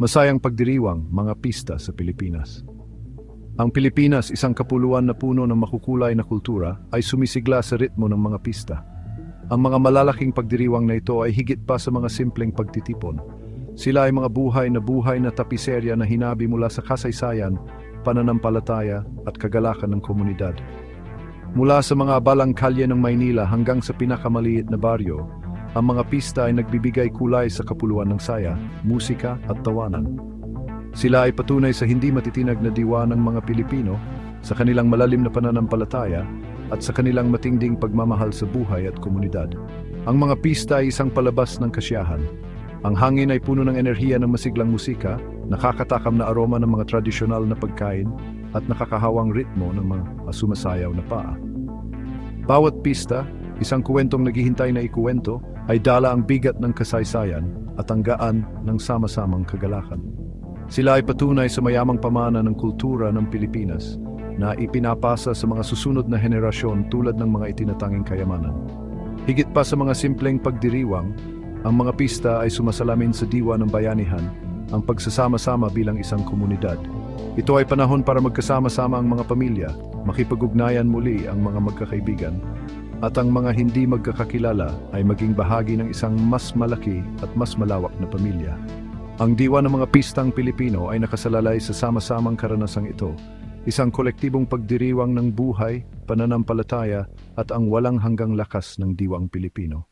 Masayang pagdiriwang, mga pista sa Pilipinas. Ang Pilipinas, isang kapuluan na puno ng makukulay na kultura, ay sumisigla sa ritmo ng mga pista. Ang mga malalaking pagdiriwang na ito ay higit pa sa mga simpleng pagtitipon. Sila ay mga buhay na buhay na tapiserya na hinabi mula sa kasaysayan, pananampalataya at kagalakan ng komunidad. Mula sa mga abalang kalye ng Maynila hanggang sa pinakamaliit na baryo, ang mga pista ay nagbibigay kulay sa kapuluan ng saya, musika at tawanan. Sila ay patunay sa hindi matitinag na diwa ng mga Pilipino, sa kanilang malalim na pananampalataya at sa kanilang matinding pagmamahal sa buhay at komunidad. Ang mga pista ay isang palabas ng kasiyahan. Ang hangin ay puno ng enerhiya ng masiglang musika, nakakatakam na aroma ng mga tradisyonal na pagkain at nakakahawang ritmo ng mga sumasayaw na paa. Bawat pista, isang kuwentong naghihintay na ikuwento, ay dala ang bigat ng kasaysayan at ang gaan ng sama-samang kagalakan. Sila ay patunay sa mayamang pamana ng kultura ng Pilipinas na ipinapasa sa mga susunod na henerasyon tulad ng mga itinatanging kayamanan. Higit pa sa mga simpleng pagdiriwang, ang mga pista ay sumasalamin sa diwa ng bayanihan, ang pagsasama-sama bilang isang komunidad. Ito ay panahon para magkasama-sama ang mga pamilya, makipag-ugnayan muli ang mga magkakaibigan, at ang mga hindi magkakakilala ay maging bahagi ng isang mas malaki at mas malawak na pamilya. Ang diwa ng mga pistang Pilipino ay nakasalalay sa sama-samang karanasang ito, isang kolektibong pagdiriwang ng buhay, pananampalataya at ang walang hanggang lakas ng diwang Pilipino.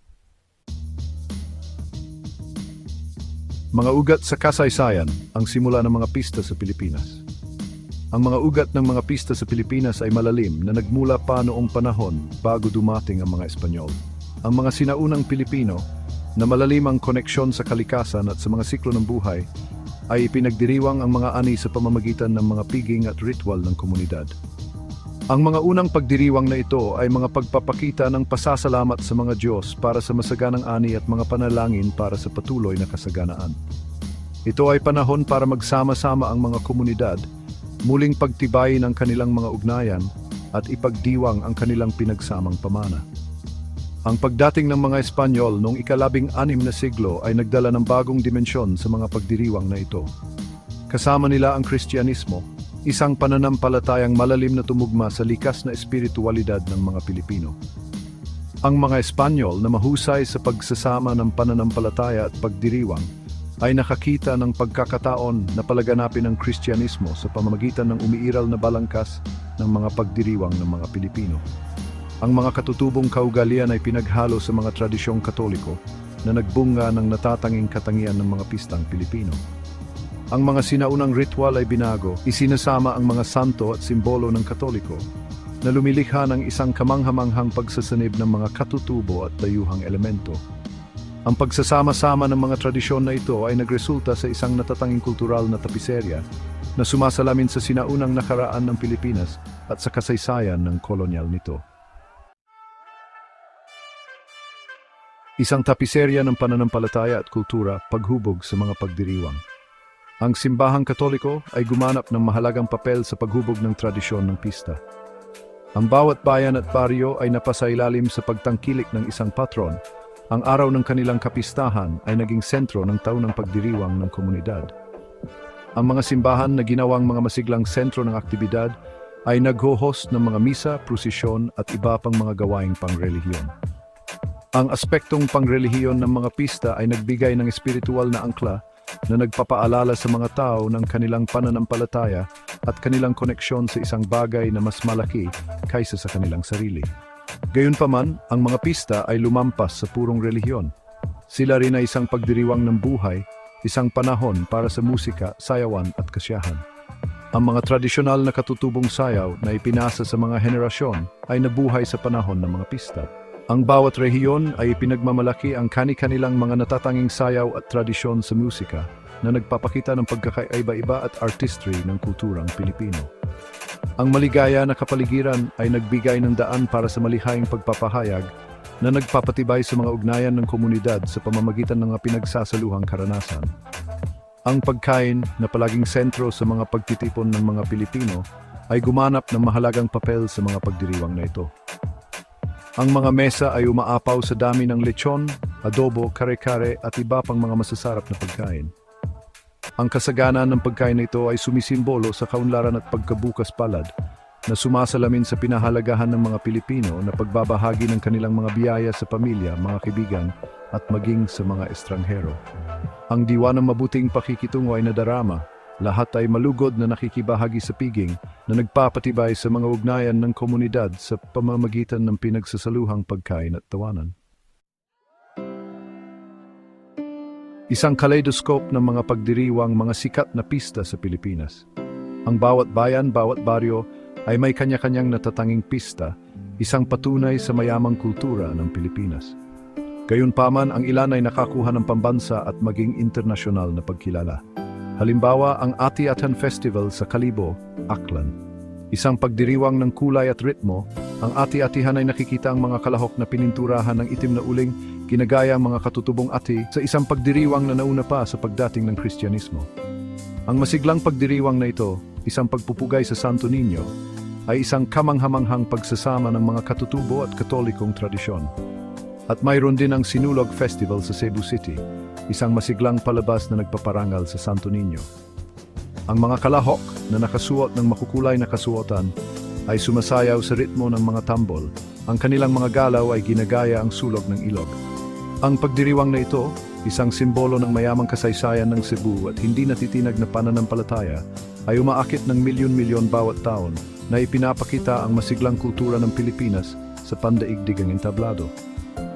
Mga ugat sa kasaysayan ang simula ng mga pista sa Pilipinas. Ang mga ugat ng mga pista sa Pilipinas ay malalim na nagmula pa noong panahon bago dumating ang mga Espanyol. Ang mga sinaunang Pilipino na malalim ang koneksyon sa kalikasan at sa mga siklo ng buhay ay ipinagdiriwang ang mga ani sa pamamagitan ng mga piging at ritual ng komunidad. Ang mga unang pagdiriwang na ito ay mga pagpapakita ng pasasalamat sa mga Diyos para sa masaganang ani at mga panalangin para sa patuloy na kasaganaan. Ito ay panahon para magsama-sama ang mga komunidad, muling pagtibayin ang kanilang mga ugnayan at ipagdiwang ang kanilang pinagsamang pamana. Ang pagdating ng mga Espanyol noong ikalabing anim na siglo ay nagdala ng bagong dimensyon sa mga pagdiriwang na ito. Kasama nila ang Kristyanismo, isang pananampalatayang malalim na tumugma sa likas na espiritualidad ng mga Pilipino. Ang mga Espanyol na mahusay sa pagsasama ng pananampalataya at pagdiriwang ay nakakita ng pagkakataon na palaganapin ang Kristyanismo sa pamamagitan ng umiiral na balangkas ng mga pagdiriwang ng mga Pilipino. Ang mga katutubong kaugalian ay pinaghalo sa mga tradisyong katoliko na nagbunga ng natatanging katangian ng mga pistang Pilipino. Ang mga sinaunang ritual ay binago, isinasama ang mga santo at simbolo ng katoliko na lumilikha ng isang kamanghamanghang pagsasanib ng mga katutubo at dayuhang elemento. Ang pagsasama-sama ng mga tradisyon na ito ay nagresulta sa isang natatanging kultural na tapiserya na sumasalamin sa sinaunang nakaraan ng Pilipinas at sa kasaysayan ng kolonyal nito. Isang tapiserya ng pananampalataya at kultura paghubog sa mga pagdiriwang. Ang simbahang katoliko ay gumanap ng mahalagang papel sa paghubog ng tradisyon ng pista. Ang bawat bayan at baryo ay napasailalim sa pagtangkilik ng isang patron. Ang araw ng kanilang kapistahan ay naging sentro ng taunang pagdiriwang ng komunidad. Ang mga simbahan na ginawang mga masiglang sentro ng aktibidad ay nagho-host ng mga misa, prosesyon at iba pang mga gawaing pangrelihiyon. Ang aspektong pangrelihiyon ng mga pista ay nagbigay ng espiritual na angkla na nagpapaalala sa mga tao ng kanilang pananampalataya at kanilang koneksyon sa isang bagay na mas malaki kaysa sa kanilang sarili. Gayunpaman, ang mga pista ay lumampas sa purong relihiyon. Sila rin ay isang pagdiriwang ng buhay, isang panahon para sa musika, sayawan at kasiyahan. Ang mga tradisyonal na katutubong sayaw na ipinasa sa mga henerasyon ay nabuhay sa panahon ng mga pista. Ang bawat rehiyon ay pinagmamalaki ang kani-kanilang mga natatanging sayaw at tradisyon sa musika na nagpapakita ng pagkakaiba-iba at artistry ng kulturang Pilipino. Ang maligaya na kapaligiran ay nagbigay ng daan para sa malihaying pagpapahayag na nagpapatibay sa mga ugnayan ng komunidad sa pamamagitan ng mga pinagsasaluhang karanasan. Ang pagkain na palaging sentro sa mga pagtitipon ng mga Pilipino ay gumanap ng mahalagang papel sa mga pagdiriwang na ito. Ang mga mesa ay umaapaw sa dami ng lechon, adobo, kare-kare at iba pang mga masasarap na pagkain. Ang kasaganan ng pagkain na ito ay sumisimbolo sa kaunlaran at pagkabukas palad na sumasalamin sa pinahalagahan ng mga Pilipino na pagbabahagi ng kanilang mga biyaya sa pamilya, mga kaibigan at maging sa mga estranghero. Ang diwa ng mabuting pakikitungo ay nadarama. Lahat ay malugod na nakikibahagi sa piging na nagpapatibay sa mga ugnayan ng komunidad sa pamamagitan ng pinagsasaluhang pagkain at tawanan. Isang kaleidoscope ng mga pagdiriwang mga sikat na pista sa Pilipinas. Ang bawat bayan, bawat baryo ay may kanya-kanyang natatanging pista, isang patunay sa mayamang kultura ng Pilipinas. Gayunpaman, ang ilan ay nakakuha ng pambansa at maging internasyonal na pagkilala. Halimbawa, ang Ati-Atan Festival sa Kalibo, Aklan. Isang pagdiriwang ng kulay at ritmo, ang ati-atihan ay nakikita ang mga kalahok na pininturahan ng itim na uling, ginagaya ang mga katutubong ati sa isang pagdiriwang na nauna pa sa pagdating ng Kristyanismo. Ang masiglang pagdiriwang na ito, isang pagpupugay sa Santo Niño, ay isang kamanghamanghang pagsasama ng mga katutubo at katolikong tradisyon. At mayroon din ang Sinulog Festival sa Cebu City, isang masiglang palabas na nagpaparangal sa Santo Niño. Ang mga kalahok na nakasuot ng makukulay na kasuotan ay sumasayaw sa ritmo ng mga tambol. Ang kanilang mga galaw ay ginagaya ang sulog ng ilog. Ang pagdiriwang na ito, isang simbolo ng mayamang kasaysayan ng Cebu at hindi natitinag na pananampalataya, ay umaakit ng milyon-milyon bawat taon na ipinapakita ang masiglang kultura ng Pilipinas sa pandaigdigang entablado.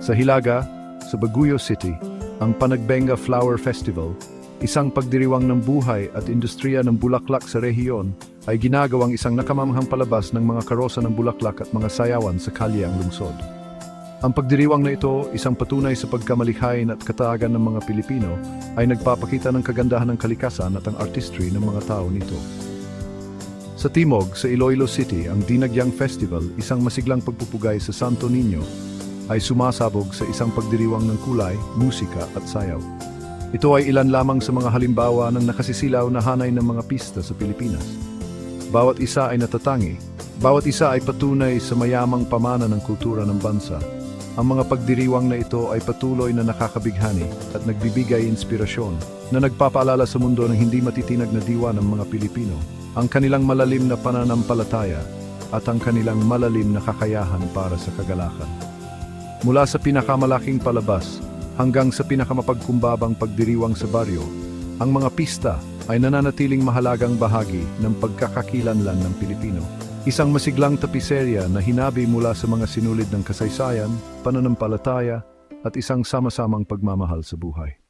Sa Hilaga, sa Baguio City, ang Panagbenga Flower Festival, isang pagdiriwang ng buhay at industriya ng bulaklak sa rehiyon, ay ginagawang isang nakamamahang palabas ng mga karosa ng bulaklak at mga sayawan sa kalye ang lungsod. Ang pagdiriwang na ito, isang patunay sa pagkamalikhain at kataagan ng mga Pilipino, ay nagpapakita ng kagandahan ng kalikasan at ang artistry ng mga tao nito. Sa Timog, sa Iloilo City, ang Dinagyang Festival, isang masiglang pagpupugay sa Santo Niño, ay sumasabog sa isang pagdiriwang ng kulay, musika at sayaw. Ito ay ilan lamang sa mga halimbawa ng nakasisilaw na hanay ng mga pista sa Pilipinas. Bawat isa ay natatangi, bawat isa ay patunay sa mayamang pamana ng kultura ng bansa. Ang mga pagdiriwang na ito ay patuloy na nakakabighani at nagbibigay inspirasyon na nagpapaalala sa mundo ng hindi matitinag na diwa ng mga Pilipino, ang kanilang malalim na pananampalataya at ang kanilang malalim na kakayahan para sa kagalakan. Mula sa pinakamalaking palabas hanggang sa pinakamapagkumbabang pagdiriwang sa baryo, ang mga pista ay nananatiling mahalagang bahagi ng pagkakakilanlan ng Pilipino. Isang masiglang tapiserya na hinabi mula sa mga sinulid ng kasaysayan, pananampalataya, at isang sama-samang pagmamahal sa buhay.